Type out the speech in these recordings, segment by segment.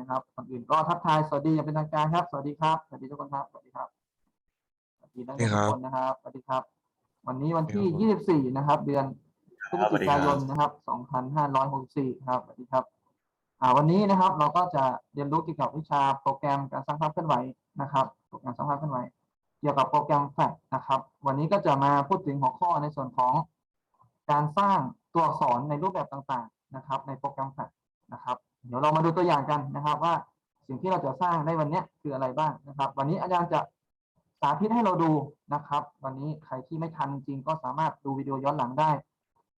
นะครับก่อนอื่นก็ทักทายสวัสดีอย่างเป็นทางการครับ สวัสดีครับ สวัสดีทุกคนครับ สวัสดีครับ สวัสดีนักเรียนทุกคนนะครับ สวัสดีครับ วันนี้วันที่ 24 นะครับ เดือนพฤศจิกายนนะครับ 2564 ครับ สวัสดีครับ อ่า วันนี้นะครับ เราก็จะเรียนรู้เกี่ยวกับวิชาโปรแกรมการสร้างภาพเคลื่อนไหวนะครับ โปรแกรมสร้างภาพเคลื่อนไหว เกี่ยวกับโปรแกรมแฟลชนะครับ วันนี้ก็จะมาพูดถึงหัวข้อในส่วนของการสร้างตัวอักษรในรูปแบบต่างๆ นะครับ ในโปรแกรมแฟลชนะครับ เดี๋ยวเรามาดูตัวอย่างกันนะครับว่าสิ่งที่เราจะสร้างในวันนี้คืออะไรบ้างนะครับ วันนี้อาจารย์จะสาธิตให้เราดูนะครับ วันนี้ใครที่ไม่ทันจริงก็สามารถดูวิดีโอย้อนหลังได้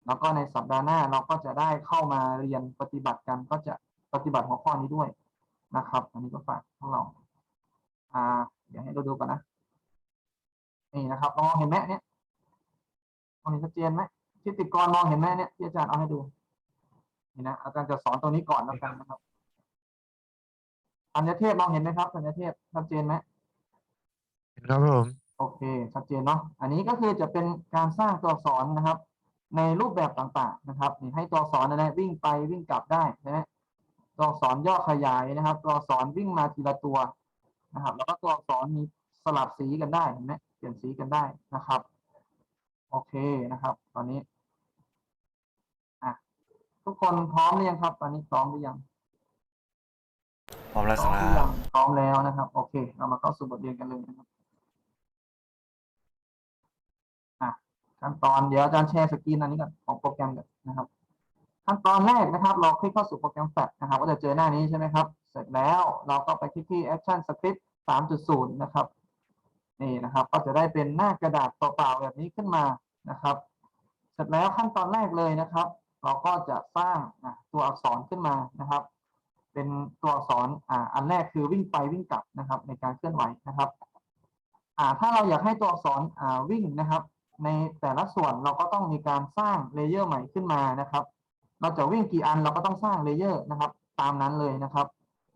แล้วก็ในสัปดาห์หน้าเราก็จะได้เข้ามาเรียนปฏิบัติกันก็จะปฏิบัติหัวข้อนี้ด้วยนะครับ อันนี้ก็ฝากพวกเราอ่าเดี๋ยวให้เราดูกันนะนี่นะครับมองเห็นไหมเนี่ยมองเห็นชัดเจนไหมทิติกรมองเห็นไหมเนี่ยที่อาจารย์เอาให้ดู นี่นะอาจารย์จะสอนตรงนี้ก่อนแล้วกันนะครับอัญเทพมองเห็นไหมครับอัญเทพชัดเจนไหมเห็นครับผมโอเคชัดเจนเนาะอันนี้ก็คือจะเป็นการสร้างตัวอักษรนะครับ ในรูปแบบต่างๆนะครับนี่ให้ตัวอักษรนะวิ่งไปวิ่งกลับได้นะตัวอักษรย่อขยายนะครับ ตัวอักษรวิ่งมาทีละตัวนะครับ แล้วก็ตัวอักษรมีสลับสีกันได้เห็นไหมเปลี่ยนสีกันได้นะครับ โอเคนะครับ ตอนนี้อะ ทุกคนพร้อมหรือยังครับ ตอนนี้พร้อมหรือยังพร้อมแล้วพคร้อมรัหรือยับงพร้อมแล้วนะครับ โอเค เรามาเข้าสู่บทเรียนกันเลยนะครับอะขั้นตอนเดี๋ยวอาจารย์แชร์สกรีนอันนี้ก่อนของโปรแกรมก่อนนะครับ ขั้นตอนแรกนะครับ เราคลิกเข้าสู่โปรแกรมแฟลชนะครับ ก็จะเจอหน้านี้ใช่ไหมครับ เสร็จแล้วเราก็ไปคลิกที่ Action Script 3.0 นะครับ นี่นะครับ ก็จะได้เป็นหน้ากระดาษเปล่าๆแบบนี้ขึ้นมานะครับ เสร็จแล้วขั้นตอนแรกเลยนะครับ เราก็จะสร้างอะตัวอักษรขึ้นมานะครับ เป็นตัวอักษรอ่าอันแรกคือวิ่งไปวิ่งกลับนะครับ ในการเคลื่อนไหวนะครับอ่าถ้าเราอยากให้ตัวอักษรอ่าวิ่งนะครับ ในแต่ละส่วนเราก็ต้องมีการสร้างเลเยอร์ใหม่ขึ้นมานะครับ เราจะวิ่งกี่อันเราก็ต้องสร้างเลเยอร์นะครับ ตามนั้นเลยนะครับ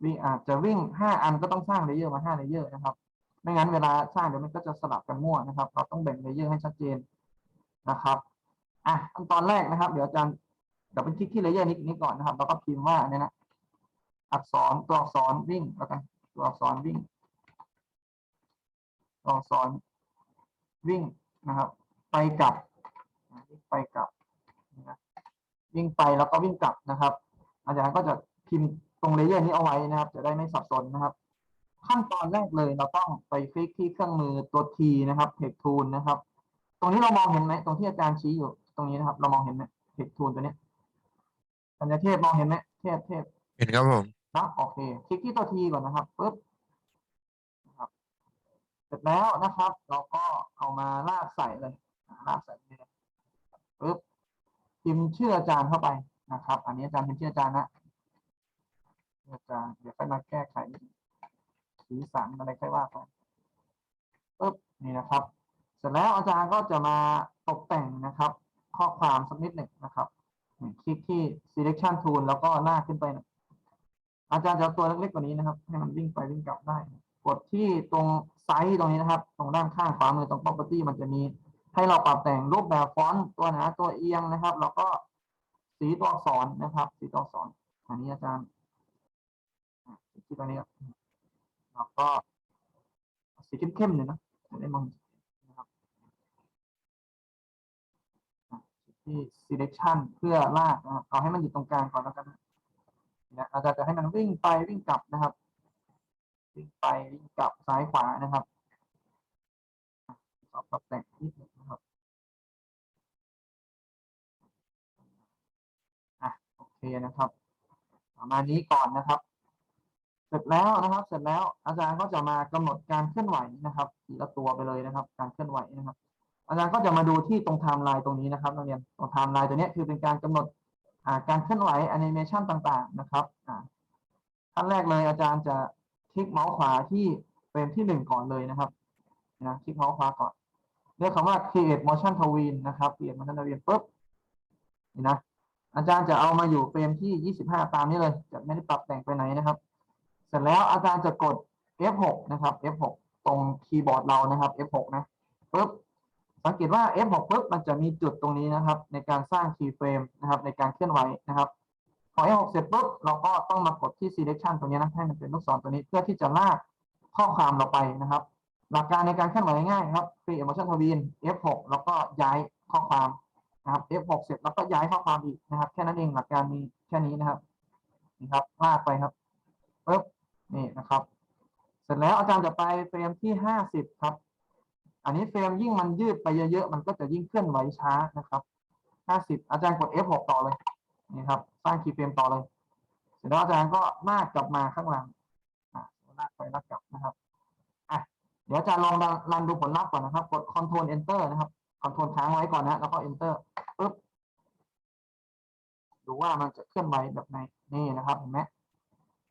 วิ่งอาจจะวิ่งห้าอันก็ต้องสร้างเลเยอร์มาห้าเลเยอร์นะครับ ไม่งั้นเวลาสร้างเดี๋ยวมันก็จะสลับกันมั่วนะครับ เราต้องแบ่งเลเยอร์ให้ชัดเจนนะครับอะขั้นตอนแรกนะครับ เดี๋ยวอาจารย์ ดี๋ยวเป็นคลิกที่เลเยอร์นี้นี้ก่อนนะครับเราก็พิมพ์ว่าเนี่ยนะอักษรตัวอักษรวิ่งแล้วกันตัวอักษรวิ่งตัวอักษรวิ่งนะครับ ไปกลับไปกลับนะวิ่งไปแล้วก็วิ่งกลับนะครับ อาจารย์ก็จะพิมพ์ตรงเลเยอร์นี้เอาไว้นะครับ จะได้ไม่สับสนนะครับ ขั้นตอนแรกเลยเราต้องไปคลิกที่เครื่องมือตัว T นะครับ Text Tool นะครับ ตรงนี้เรามองเห็นไหมตรงที่อาจารย์ชี้อยู่ ตรงนี้นะครับ เรามองเห็นไหม Text Tool ตัวนี้ ยปัญญาเทพมองเห็นไหมเทพเทพเห็นครับผม นะโอเค คลิกที่ตัวทีก่อนนะครับปึ๊บนะครับเสร็จแล้วนะครับ เราก็เอามาลากใส่เลยอ่าลากใส่เลยปึ๊บพิมพ์ชื่ออาจารย์เข้าไปนะครับ อันนี้อาจารย์พิมพ์ชื่ออาจารย์นะชื่ออาจารย์เดี๋ยวค่อยมาแก้ไขสีสันอะไรค่อยว่าไปปึ๊บนี่นะครับ เสร็จแล้วอาจารย์ก็จะมาตกแต่งนะครับ ข้อความสักนิดหนึ่งนะครับนี่ คลิกที่ selection tool แล้วก็ลาขึ้นไปน่อยอาจารย์จะตัวเล็กๆกว่านี้นะครับ ให้มันวิ่งไปวิ่งกลับได้ กดที่ตรงไซส์ตรงนี้นะครับ ตรงด้านข้างขวามือตรง property มันจะมี ให้เราปรับแต่งรูปแบบฟอนต์ตัวหนาตัวเอียงนะครับ แล้วก็สีตัวอักษรนะครับ สีตัวอักษรอันนี้อาจารย์ที่ตรงนี้แล้วก็สีเข้มๆเลยนะจะได้มองนะครับอะ ที่ selection เพื่อลากนะครับเอาให้มันอยู่ตรงกลางก่อนแล้วกันนะนะอาจารย์จะให้มันวิ่งไปวิ่งกลับนะครับ วิ่งไปวิ่งกลับซ้ายขวานะครับขอปรับแต่งนิดหนึงนะครับอะโอเคนะครับประมาณนี้ก่อนนะครับ เสร็จแล้วนะครับ เสร็จแล้วอาจารย์ก็จะมากำหนดการเคลื่อนไหวนะครับทีละตัวไปเลยนะครับ การเคลื่อนไหวนะครับ อาจารย์ก็จะมาดูที่ตรงไทม์ไลน์ตรงนี้นะครับนักเรียนตรงไทม์ไลน์ตัวนี้คือเป็นการกำหนดการเคลื่อนไหวแอนิเมชันต่างๆนะครับขั้นแรกเลยอาจารย์จะคลิกเมาส์ขวาที่เฟรมที่หนึ่งก่อนเลยนะครับนะคลิกเมาส์ขวาก่อนเรียกคำว่า create motion tween นะครับ create motion tween ปุ๊บนี่นะอาจารย์จะเอามาอยู่เฟรมที่ 25 ตามนี้เลย จะไม่ได้ปรับแต่งไปไหนนะครับ เสร็จแล้วอาจารย์จะกด F6 นะครับ F6 ตรงคีย์บอร์ดเรานะครับ F6 นะปุ๊บ สังเกตว่า F6 ปุ๊บมันจะมีจุดตรงนี้นะครับ ในการสร้างคีย์เฟรมนะครับในการเคลื่อนไหวนะครับพอ F6 เสร็จปุ๊บเราก็ต้องมากดที่ selection ตัวนี้นะให้มันเป็นลูกศรตัวนี้เพื่อที่จะลากข้อความเราไปนะครับ หลักการในการเคลื่อนไหวง่ายๆครับ create motion ทวีน F6 แล้วก็ย้ายข้อความนะครับ F6 เสร็จแล้วก็ย้ายข้อความอีกนะครับ แค่นั้นเองหลักการมีแค่นี้นะครับนี่ครับลากไปครับปุ๊บนี่นะครับ เสร็จแล้วอาจารย์จะไปเฟรมที่ห้าสิบครับ อันนี้เฟรมยิ่งมันยืดไปเยอะๆ มันก็จะยิ่งเคลื่อนไหวช้านะครับห้าสิบอาจารย์กด F6 ต่อเลยนี่ครับ สร้างคีย์เฟรมต่อเลย เสร็จแล้วอาจารย์ก็ลากกลับมาข้างหลังลากไปลากกลับนะครับอะเดี๋ยวอาจารย์ลองรันดูผลลัพธ์ก่อนนะครับ กด Ctrl Enter นะครับ Ctrl ค้างไว้ก่อนนะ แล้วก็ Enter ปุ๊บ ดูว่ามันจะเคลื่อนไหวแบบไหน นี่นะครับ เห็นไหม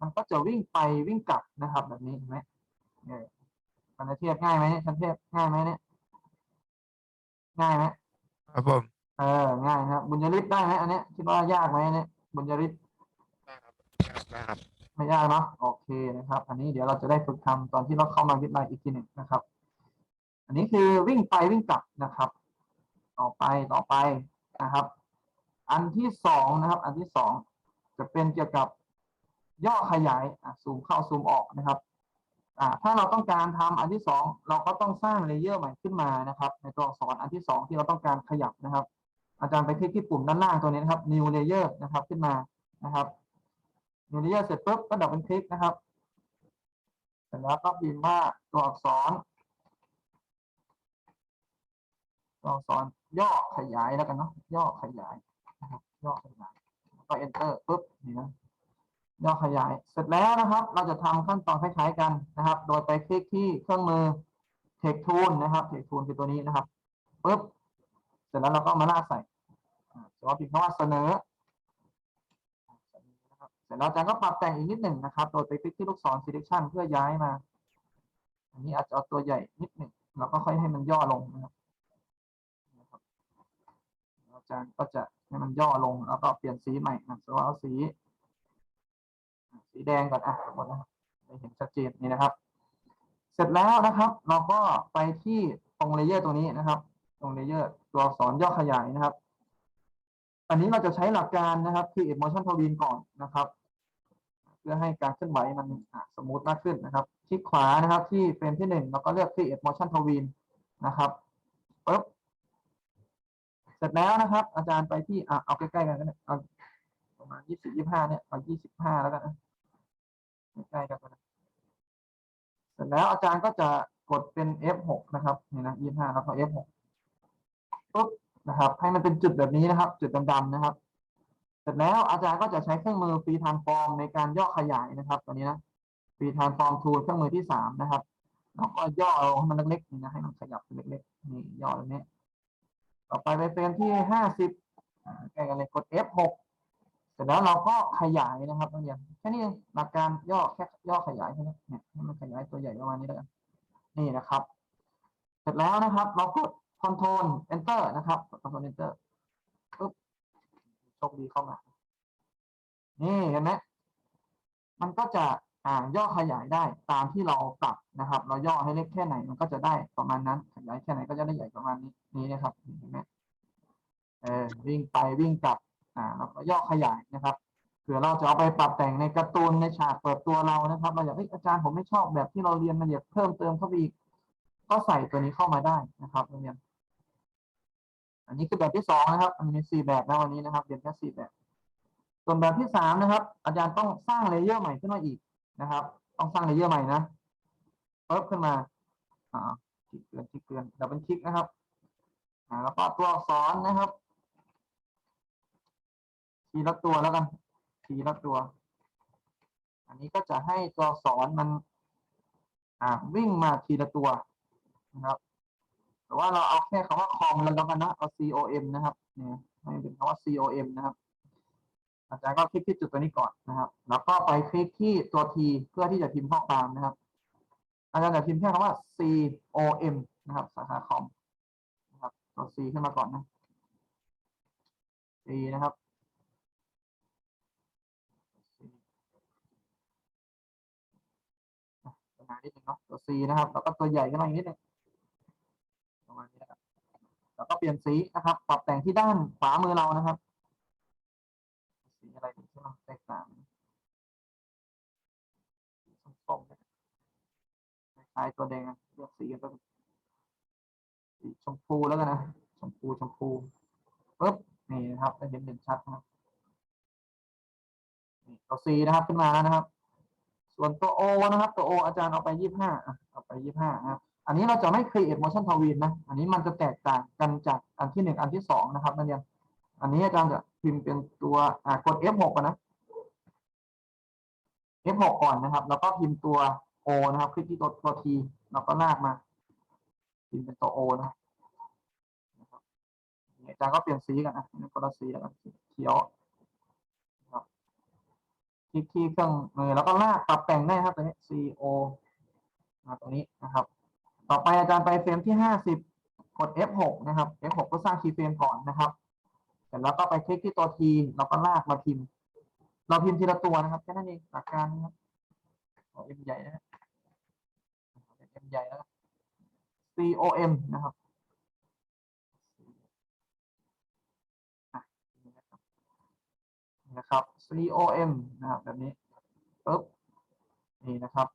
มันก็จะวิ่งไปวิ่งกลับนะครับ แบบนี้เห็นไหมเออ มันจะเทียบง่ายไหมเนี่ยฉันเทียบง่ายไหมเนี่ยง่ายไหมครับผมเออง่ายนะครับ บุญยริศได้ไหมอันเนี้ยคิดว่ายากไหมอันเนี้ยบุญยริศได้ครับได้ครับไม่ยากเนาะโอเคนะครับ อันนี้เดี๋ยวเราจะได้ฝึกทำตอนที่เราเข้ามาวิทย์ไลน์อีกทีหนึ่งนะครับ อันนี้คือวิ่งไปวิ่งกลับนะครับ ต่อไปต่อไปนะครับ อันที่สองนะครับ อันที่สองจะเป็นเกี่ยวกับย่อขยายอะซูมเข้าซูมออกนะครับอ่า ถ้าเราต้องการทำอันที่สองเราก็ต้องสร้างเลเยอร์ใหม่ขึ้นมานะครับ ในตัวอักษรอันที่สองที่เราต้องการขยับนะครับ อาจารย์ไปคลิกที่ปุ่มด้านล่างตัวนี้นะครับ new layer นะครับขึ้นมานะครับ new layer เสร็จปุ๊บก็ดับเป็นคลิกนะครับเสร็จแล้วก็พิมพ์ว่าตัวอักษรตัวอักษรย่อขยายแล้วกันเนาะย่อขยายนะครับย่อขยายแล้วก็ enter ปุ๊บนี่นะ ย่อขยาย เสร็จแล้วนะครับ เราจะทำขั้นตอนคล้ายๆกันนะครับ โดยไปคลิกที่เครื่องมือ Text Tool นะครับ Text Tool คือตัวนี้นะครับปุ๊บเสร็จแล้วเราก็มาลากใส่อ่าแต่ว่าพิคำว่าเสนอเสร็จแล้วอาจารย์ก็ปรับแต่งอีกนิดหนึ่งนะครับ โดยไปคลิกที่ลูกศร selection เพื่อย้ายมา อันนี้อาจจะเอาตัวใหญ่นิดหนึ่งเราก็ค่อยให้มันย่อลงนะครับอาจารย์ก็จะให้มันย่อลงแล้วก็เปลี่ยนสีใหม่นะสมมติเอาสี สีแดงก่อนอะสมมตินะได้เห็นชัดเจนนี่นะครับ เสร็จแล้วนะครับ เราก็ไปที่ตรงเลเยอร์ตัวนี้นะครับ ตรงเลเยอร์ตัวอักษรย่อขยายนะครับ อันนี้เราจะใช้หลักการนะครับ create motion t o w i n ก่อนนะครับ เพื่อให้การเคลื่อนไหวมันสมูทมากขึ้นนะครับ คลิกขวานะครับที่เฟรมที่หนึ่งเราก็เลือก create motion t o w i n นะครับปุ๊บเสร็จแล้วนะครับ อาจารย์ไปที่อะเอาใกล้ๆกันก็ได้เอาประมาณยี่สิบยี่ห้าเนี่ยเอายี่สิบห้าแล้วกันนะ ใกล้กันเสร็จแล้วอาจารย์ก็จะกดเป็น F6 นะครับนี่นะยี่ห้าแล้วก็ F6 ปุ๊บนะครับ ให้มันเป็นจุดแบบนี้นะครับ จุดดำๆนะครับ เสร็จแล้วอาจารย์ก็จะใช้เครื่องมือ free transform ในการย่อขยายนะครับตัวนี้นะ free transform tool เครื่องมือที่สามนะครับแล้วก็ย่อลงให้มันเล็กๆนี่นะให้มันขยับเล็กๆนี่ย่อแบบนี้ ต่อไปไปเฟรมที่ห้าสิบใกกันเลยกด F6 เสร็จแล้วเราก็ขยายนะครับนักเรียนแค่นี้หลักการย่อแค่ย่อขยายแค่นี้เนี่ยให้มันขยายตัวใหญ่ประมาณนี้แล้วกันนี่นะครับ เสร็จแล้วนะครับเรากด Ctrl Enter นะครับ Ctrl Enter ปุ๊บโชคดีเข้ามา นี่เห็นไหมมันก็จะอ่าย่อขยายได้ตามที่เราปรับนะครับ เราย่อให้เล็กแค่ไหนมันก็จะได้ประมาณนั้นขยายแค่ไหนก็จะได้ใหญ่ประมาณนี้นี้นะครับเห็นไหมเออวิ่งไปวิ่งกลับ อ่าเราก็ย่อขยายนะครับเผื่อเราจะเอาไปปรับแต่งในการ์ตูนในฉากเปิดตัวเรานะครับเราอยากเอ้ยอาจารย์ผมไม่ชอบแบบที่เราเรียนมันอยากเพิ่มเติมเข้าไปอีกก็ใส่ตัวนี้เข้ามาได้นะครับนักเรียนอันนี้คือแบบที่สองนะครับมันมีสี่แบบนะวันนี้นะครับเรียนแค่สี่แบบ ส่วนแบบที่สามนะครับ อาจารย์ต้องสร้างเลเยอร์ใหม่ขึ้นมาอีกนะครับ ต้องสร้างเลเยอร์ใหม่นะเพิ่มขึ้นมาอ่าคลิกเกินคลิกเกินดับเบิลคลิกนะครับอ่าแล้วก็ตัวอักษรนะครับ ทีละตัวแล้วกัน ทีละตัว อันนี้ก็จะให้ตัวสอักษรมันอ่าวิ่งมาทีละตัวนะครับแต่ว่าเราเอาแค่คำว่าคอมแล้วกันนะเอา com นะครับเนี่ยให้เป็นคำว่า com นะครับ อาจารย์ก็คลิกที่จุดตัวนี้ก่อนนะครับ แล้วก็ไปคลิกที่ตัว t เพื่อที่จะพิมพ์ข้อความนะครับ อาจารย์จะพิมพ์แค่คำว่า com นะครับสาขาคอมนะครับตัว c ขึ้นมาก่อนนะ c นะครับ ปัญหา นิดนึงเนาะตัว C นะครับ แล้วก็ตัวใหญ่ขึ้นมาอีกนิดนึงประมาณนี้นะครับแล้วก็เปลี่ยนสีนะครับ ปรับแต่งที่ด้านขวามือเรานะครับ สีอะไรดีที่มันแตกต่างสีส้มๆคล้ายตัวแดงเลือกสีกันสีชมพูแล้วกันนะชมพูชมพูปึ๊บนี่นะครับจะเห็นเด่นชัดนะครับตัวสีนะครับขึ้นมาแล้วนะครับ ส่วนตัวโอนะครับ ตัวโออาจารย์เอาไปยี่ห้าเอาไปยี่ห้านะครับอันนี้เราจะไม่ create motion tween นะ อันนี้มันจะแตกต่างกันจากอันที่หนึ่งอันที่สองนะครับนักเรียนอันนี้อาจารย์จะพิมพ์เป็นตัวอ่ากด F6 ก่อนนะ F6 ก่อนนะครับ แล้วก็พิมพ์ตัว O นะครับ คลิกที่ตัวตัว T แล้วก็ลากมา พิมพ์เป็นตัว O นะครับนะอาจารย์ก็เปลี่ยนสีกันนะเป็นคนละสีแล้วกันสีเขียว คลิกที่เครื่องมือแล้วก็ลากปรับแต่งได้ครับตัวนี้ C O ตรงนี้นะครับ ต่อไปอาจารย์ไปเฟรมที่ห้าสิบกด F6 นะครับ F6 ก็สร้างคีย์เฟรมก่อนนะครับ เสร็จแล้วก็ไปคลิกที่ตัว T เราก็ลากมาพิมพ์ เราพิมพ์ทีละตัวนะครับแค่นั้นเองหลักการนะครับเอา M ใหญ่นะเอา M ใหญ่แล้ว C O M นะครับนะครับ C O M นะครับแบบนี้ปึ๊บนี่นะครับ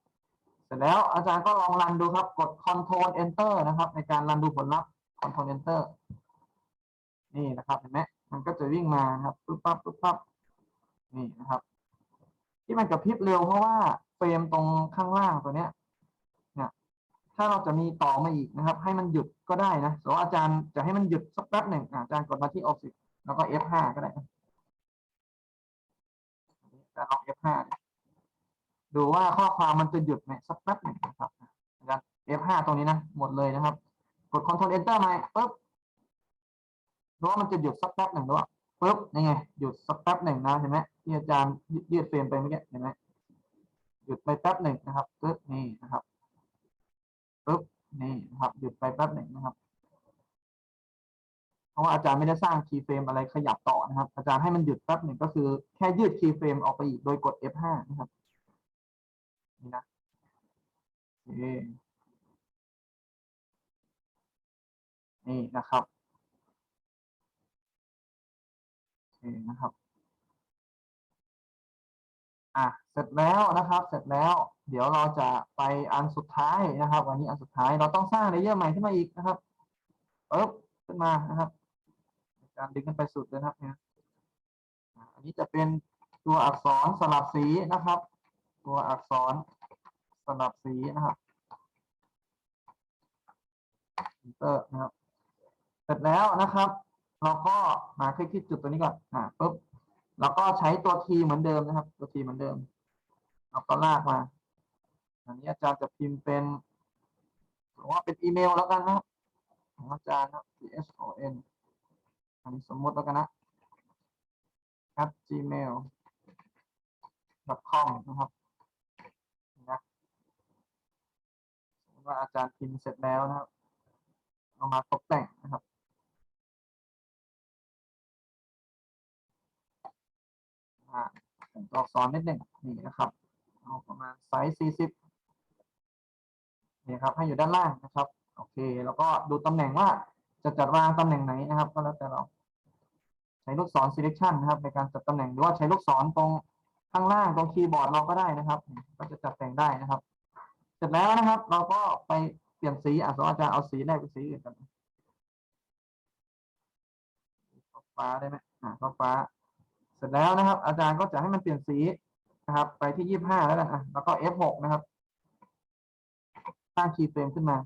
เสร็จแล้วอาจารย์ก็ลองรันดูครับ กด Control Enter นะครับ ในการรันดูผลลัพธ์ Control Enter นี่นะครับเห็นไหมมันก็จะวิ่งมาครับปุ๊บปั๊บปุ๊บปั๊บนี่นะครับ ที่มันกระพริบเร็วเพราะว่าเฟรมตรงข้างล่างตัวเนี้ยเนี่ยถ้าเราจะมีต่อมาอีกนะครับ ให้มันหยุดก็ได้นะสมมติว่าอาจารย์จะให้มันหยุดสักแป๊บหนึ่งอาจารย์กดมาที่ Office แล้วก็ F5 ก็ได้นะ จารย์ลอง F5 ดูว่าข้อความมันจะหยุดไหมสักแป๊บหนึ่งนะครับอาจารย์ F5 ตรงนี้นะ หมดเลยนะครับ กด Ctrl Enter มาปุ๊บดูว่ามันจะหยุดสักแป๊บหนึ่งด้วยปุ๊บนี่ไงหยุดสักแป๊บหนึ่งนะเห็นไหมที่อาจารย์ยืดเฟรมไปเมื่อกี้เห็นไหมหยุดไปแป๊บหนึ่งนะครับปุ๊บนี่นะครับปุ๊บนี่นะครับหยุดไปแป๊บหนึ่งนะครับ เพราะว่าอาจารย์ไม่ได้สร้างคีย์เฟรมอะไรขยับต่อนะครับ อาจารย์ให้มันหยุดแป๊บหนึ่งก็คือแค่ยืดคีย์เฟรมออกไปอีกโดยกด F5 นะครับนี่นะคนี่นะครับคนะครับ อะ เสร็จแล้วนะครับ เสร็จแล้ว เดี๋ยวเราจะไปอันสุดท้ายนะครับ วันนี้อันสุดท้ายเราต้องสร้างเลเยอร์ใหม่ขึ้นมาอีกนะครับปึ๊บขึ้นมานะครับ การดึงขึ้นไปสุดเลยนะครับเนี่ยอันนี้จะเป็นตัวอักษรสลับสีนะครับ ตัวอักษรสลับสีนะครับอินเตอร์นะครับ เสร็จแล้วนะครับ เราก็มาคลิกที่จุดตัวนี้ก่อนอ่าปุ๊บแล้วก็ใช้ตัว T เหมือนเดิมนะครับ ตัว T เหมือนเดิมเราก็ลากมา อันนี้อาจารย์จะพิมพ์เป็นหรือว่าเป็นอีเมลแล้วกันนะครับอาจารย์นะ T อันนี้สมมติแล้วกันนะ at gmail com นะครับนะสมมติว่าอาจารย์พิมพ์เสร็จแล้วนะครับเอามาตกแต่งนะครับต่งตัวอักษรนิดหนึ่งนี่นะครับ เอาประมาณไซส์สี่สิบนี่ครับ ให้อยู่ด้านล่างนะครับ โอเค แล้วก็ดูตำแหน่งว่า จะจัดวางตำแหน่งไหนนะครับ ก็แล้วแต่เรา ใช้ลูกศร selection นะครับ ในการจัดตำแหน่งหรือว่าใช้ลูกศรตรงข้างล่างตรงคีย์บอร์ดเราก็ได้นะครับ ก็จะจัดแต่งได้นะครับ เสร็จแล้วนะครับ เราก็ไปเปลี่ยนสีอะสมมติอาจารย์เอาสีแรกเป็นสีอื่นกันฟ้าได้ไหมอ่าฟ้า เสร็จแล้วนะครับ อาจารย์ก็จะให้มันเปลี่ยนสีนะครับ ไปที่ยี่ห้าแล้วกันอะแล้วก็ F6 นะครับ สร้างคีย์เฟรมขึ้นมา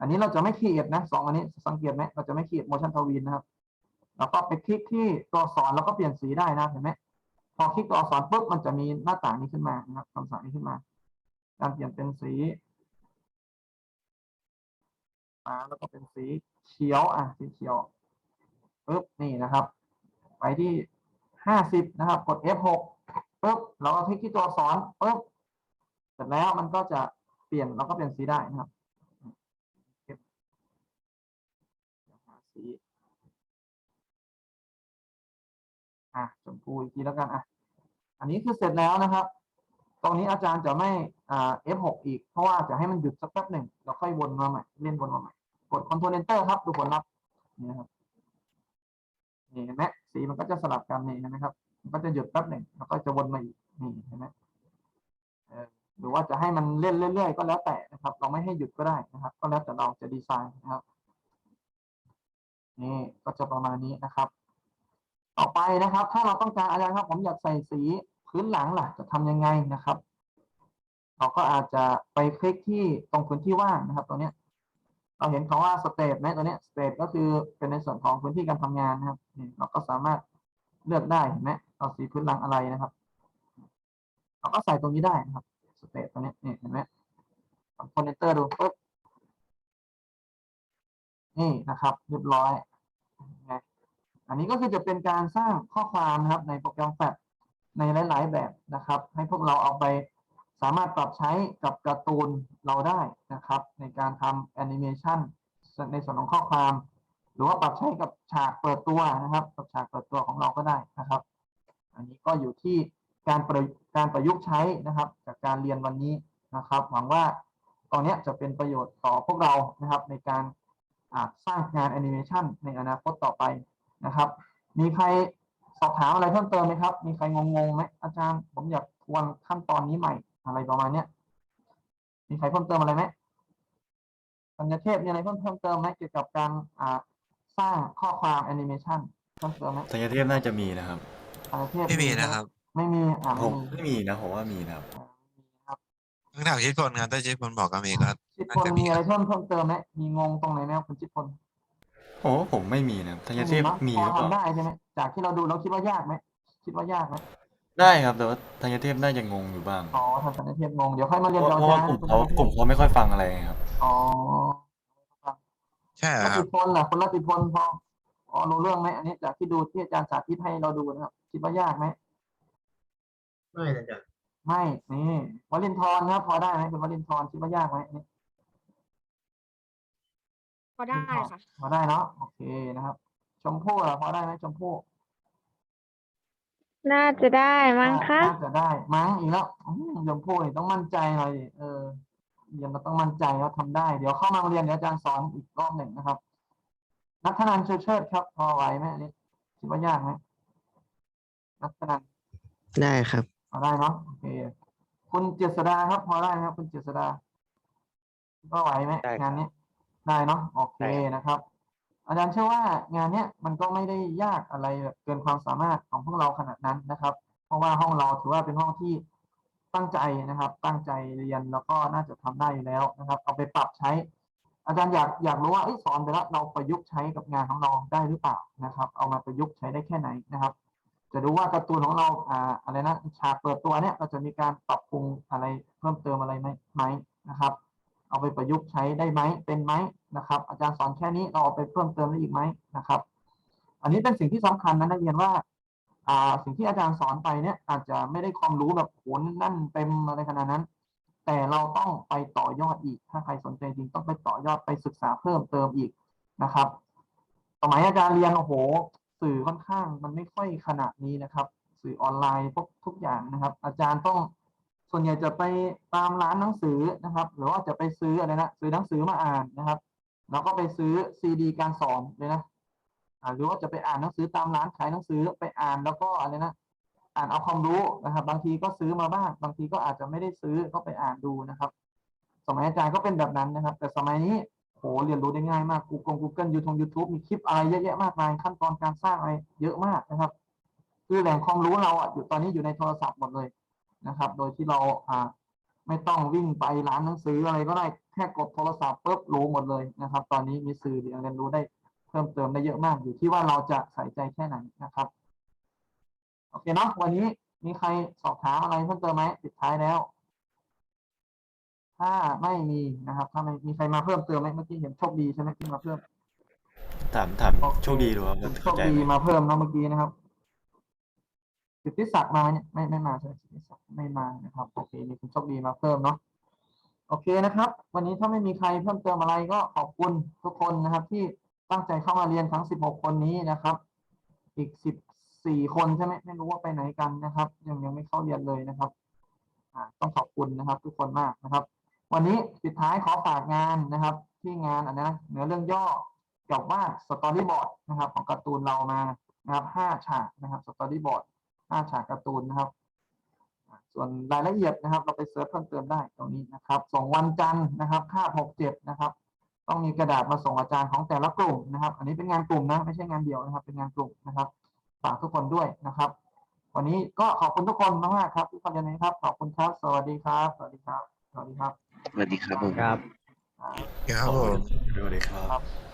อันนี้เราจะไม่คีย์เอทนะสองอันนี้สังเกตไหมเราจะไม่คีย์ motion tween นะครับ แล้วก็ไปคลิกที่ตัวอักษรแล้วก็เปลี่ยนสีได้นะเห็นไหมพอคลิกตัวอักษรปุ๊บมันจะมีหน้าต่างนี้ขึ้นมานะครับคำสั่งนี้ขึ้นมา การเปลี่ยนเป็นสีฟ้าแล้วก็เป็นสีเขียวอะสีเขียวปุ๊บนี่นะครับ ไปที่ห้าสิบนะครับ กด F6 ปุ๊บเราก็คลิกที่ตัวอักษรปุ๊บเสร็จแล้วมันก็จะเปลี่ยนเราก็เปลี่ยนสีได้นะครับเดี๋ยวหาสี อะชมพูอีกทีแล้วกันอะอันนี้คือเสร็จแล้วนะครับ ตรงนี้อาจารย์จะไม่อ่า F6 อีก เพราะว่าจะให้มันหยุดสักแป๊บหนึ่งเราค่อยวนมาใหม่เล่นวนมาใหม่ กด Ctrl Enter ครับ ดูผลลัพธ์นี่นะครับนี่เห็นไหมสีมันก็จะสลับกันนี่เห็นไหมครับ มันก็จะหยุดแป๊บหนึ่งแล้วก็จะวนมาอีกนี่เห็นไหมเออหรือว่าจะให้มันเล่นเรื่อยๆก็แล้วแต่นะครับ เราไม่ให้หยุดก็ได้นะครับ ก็แล้วแต่เราจะดีไซน์นะครับ นี่ก็จะประมาณนี้นะครับ ต่อไปนะครับ ถ้าเราต้องการอาจารย์ครับผมอยากใส่สีพื้นหลังล่ะจะทำยังไงนะครับ เราก็อาจจะไปคลิกที่ตรงพื้นที่ว่างนะครับ ตัวเนี้ย เราเห็นคำว่าสเตทไหมตัวเนี้ยสเตทก็คือเป็นในส่วนของพื้นที่การทำงานนะครับนี่เราก็สามารถเลือกได้เห็นไหมเอาสีพื้นหลังอะไรนะครับ เราก็ใส่ตรงนี้ได้นะครับสเตทตัวเนี้ยนี่เห็นไหมคอนเนคเตอร์ดูปุ๊บ นี่นะครับเรียบร้อยไงอันนี้ก็คือจะเป็นการสร้างข้อความนะครับในโปรแกรมแฟลชในหลาย ๆ แบบนะครับ ให้พวกเราเอาไปสามารถปรับใช้กับการ์ตูนเราได้นะครับ ในการทำแอนิเมชันในส่วนของข้อความ หรือว่าปรับใช้กับฉากเปิดตัวนะครับกับฉากเปิดตัวของเราก็ได้นะครับ อันนี้ก็อยู่ที่การประการประยุกต์ใช้นะครับจากการเรียนวันนี้นะครับ หวังว่าตอนนี้จะเป็นประโยชน์ต่อพวกเรานะครับในการ อ่าสร้างงานแอนิเมชันในอนาคตต่อไปนะครับ มีใครสอบถามอะไรเพิ่มเติมไหมครับ มีใครงงๆไหมอาจารย์ผมอยากทวนขั้นตอนนี้ใหม่อะไรประมาณเนี้ยมีใครเพิ่มเติมอะไรไหมปัญญาเทพมีอะไรเพิ่มเพิ่มเติมไหมเกี่ยวกับการอ่าสร้างข้อความแอนิเมชันเพิ่มเติมไหมสัญญาเทพน่าจะมีนะครับปัญญาเทพไม่มีนะครับ ไม่มีอ่าผไม่มมีไม่มีนะผมว่ามีนะครับอ่าไม่มีครับ ต้องถามชิดพลครับถ้าชิดพลบอกก็มีก็ชิดน่าพลจะมีมีคอะไรรับเพิ่มเพิ่มเติมไหมมีงงตรงไหนไหมครับคุณชิดพลผมว่าผมไม่มีนะครับสัญญาเทพไนะมีพหอรือเปล่าทำได้ใช่ไหมจากที่เราดูเราคิดว่ายากไหมคิดว่ายากไหมได้ครับแต่ว่าสัญญาเทพน่าจะงงอยู่บ้างอ๋อทำสัญญาเทพงงเดี๋ยวค่อยมาเพเรียนราะกับเพอาราะว่าจารย์กลุ่มเขากลุ่มเขาไม่ค่อยฟังอะไรครับอ๋อใช่เหรรัอคติรับพลล่ะคนรัติพลพอพอรู้เรื่องไหมอันนี้จากที่ดูที่อาจารย์สาธิตให้เราดูนะครับคิดว่ายากไหมไม่นะจ๊ะ ไม่นี่วลินทร์นะครับ พอได้ไหมคุณวลินทร์คิดว่ายากไหมอันนี้พอได้ค่ะ พอได้เนาะโอเคนะครับ ชมพู่ล่ะพอได้ไหมชมพู่น่าจะได้มั้งคะน่าจะได้มั้งอีกแล้วอืมชมพู่นี่ต้องมั่นใจหน่อยดิเออเรียนเราต้องมั่นใจว่าทำได้ เดี๋ยวเข้ามาเรียนเดี๋ยวอาจารย์สอนอีกรอบหนึ่งนะครับนัทธนันท์เชิดเชิดครับ พอไหวไหมอันนี้คิดว่ายากไหมนัทธนันท์ได้ครับพ อได้เนาะโอเคคุณเจษดาครับ พอได้ไหมครับ คุณเจษดาคิดว่าไหวไหมได้ครับ งานนี้ได้เนาะโอเคได้ครับนะครับ อาจารย์เชื่อว่างานเนี้ยมันก็ไม่ได้ยากอะไรแบบเกินความสามารถของพวกเราขนาดนั้นนะครับ เพราะว่าห้องเราถือว่าเป็นห้องที่ตั้งใจนะครับ ตั้งใจเรียนแล้วก็น่าจะทำได้อยู่แล้วนะครับ เอาไปปรับใช้ อาจารย์อยากอยากรู้ว่าเอ้ยสอนไปแล้วเราประยุกต์ใช้กับงานของเราได้หรือเปล่านะครับ เอามาประยุกต์ใช้ได้แค่ไหนนะครับ จะดูว่าการ์ตูนของเราอ่าอะไรนะฉากเปิดตัวเนี่ยเราจะมีการปรับปรุงอะไรเพิ่มเติมอะไรไหมไหมนะครับ เอาไปประยุกต์ใช้ได้ไหมเป็นไหมนะครับ อาจารย์สอนแค่นี้เราเอาไปเพิ่มเติมได้อีกไหมนะครับ อันนี้เป็นสิ่งที่สำคัญนะนักเรียนว่าอ่าสิ่งที่อาจารย์สอนไปเนี่ยอาจจะไม่ได้ความรู้แบบโหนนั่นเต็มอะไรขนาดนั้น แต่เราต้องไปต่อยอดอีก ถ้าใครสนใจจริงต้องไปต่อยอดไปศึกษาเพิ่มเติมอีกนะครับ สมัยอาจารย์เรียนโอ้โห สื่อค่อนข้างมันไม่ค่อยขนาดนี้นะครับ สื่อออนไลน์พวกทุกอย่างนะครับ อาจารย์ต้องส่วนใหญ่จะไปตามร้านหนังสือนะครับ หรือว่าจะไปซื้ออะไรนะซื้อหนังสือมาอ่านนะครับแล้วก็ไปซื้อซีดี การสอนเลยนะหรือว่าจะไปอ่านหนังสือตามร้านขายหนังสือไปอ่านแล้วก็อะไรนะอ่านเอาความรู้นะครับ บางทีก็ซื้อมาบ้าง บางทีก็อาจจะไม่ได้ซื้อก็ไปอ่านดูนะครับ สมัยอาจารย์ก็เป็นแบบนั้นนะครับ แต่สมัยนี้ โหเรียนรู้ได้ง่ายมาก Google Google YouTube YouTube มีคลิปอะไรเยอะแยะมากมายขั้นตอนการสร้างอะไรเยอะมากนะครับ คือแหล่งความรู้เราอะอยู่ตอนนี้อยู่ในโทรศัพท์หมดเลยนะครับ โดยที่เราอ่าไม่ต้องวิ่งไปร้านหนังสืออะไรก็ได้แค่กดโทรศัพท์ปุ๊บรู้หมดเลยนะครับ ตอนนี้มีสื่อเรียนรู้ได้เพิ่มเติมได้เยอะมากอยู่ที่ว่าเราจะใส่ใจแค่ไหนนะครับโอเคเนาะวันนี้มีใครสอบถามอะไรเพิ่มเติมไหมปิดท้ายแล้ว ถ้าไม่มีนะครับ ถ้าไม่มีใครมาเพิ่มเติมไหมเมื่อกี้เห็นโชคดีใช่ไหมที่มาเพิ่มถามถามโอเคโชคดีดูครับคุณโชเข้าคใจดีไหมมาเพิ่มเนาะเมื่อกี้นะครับสิทธิศักดิ์มาไหมเนี่ยไม่ไม่มาใช่ไหมสิทธิศักดิ์ไม่มานะครับโอเคมีคุณโชคดีมาเพิ่มเนาะโอเคนะครับ วันนี้ถ้าไม่มีใครเพิ่มเติมอะไรก็ขอบคุณทุกคนนะครับ ที่ตั้งใจเข้ามาเรียนทั้ง 16 คนนี้นะครับ อีก 14 คนใช่ไหมไม่รู้ว่าไปไหนกันนะครับ ยังยังไม่เข้าเรียนเลยนะครับอ่าต้องขอบคุณนะครับ ทุกคนมากนะครับ วันนี้ปิดท้ายขอฝากงานนะครับ ที่งานอันนะเหนือเรื่องย่อเกับว่าสตอรี่บอร์ดนะครับ ของการ์ตูนเรามานะครับห้าฉากนะครับสตอรี่บอร์ดห้าฉากการ์ตูนนะครับ ส่วนรายละเอียดนะครับ เราไปเสิร์ชเพิ่มเติมได้ตรงนี้นะครับ ส่งวันจันทร์นะครับค่าหกเจ็ดนะครับ ต้องมีกระดาษมาส่งอาจารย์ของแต่ละกลุ่มนะครับ อันนี้เป็นงานกลุ่มนะไม่ใช่งานเดียวนะครับ เป็นงานกลุ่มนะครับฝากทุกคนด้วยนะครับ วันนี้ก็ขอบคุณทุกคนมากๆครับทุกคนยังไงครับขอบคุณครับ สวัสดีครับ สวัสดีครับ สวัสดีครับ สวัสดีครับผม ครับ ครับผม สวัสดีครับครับ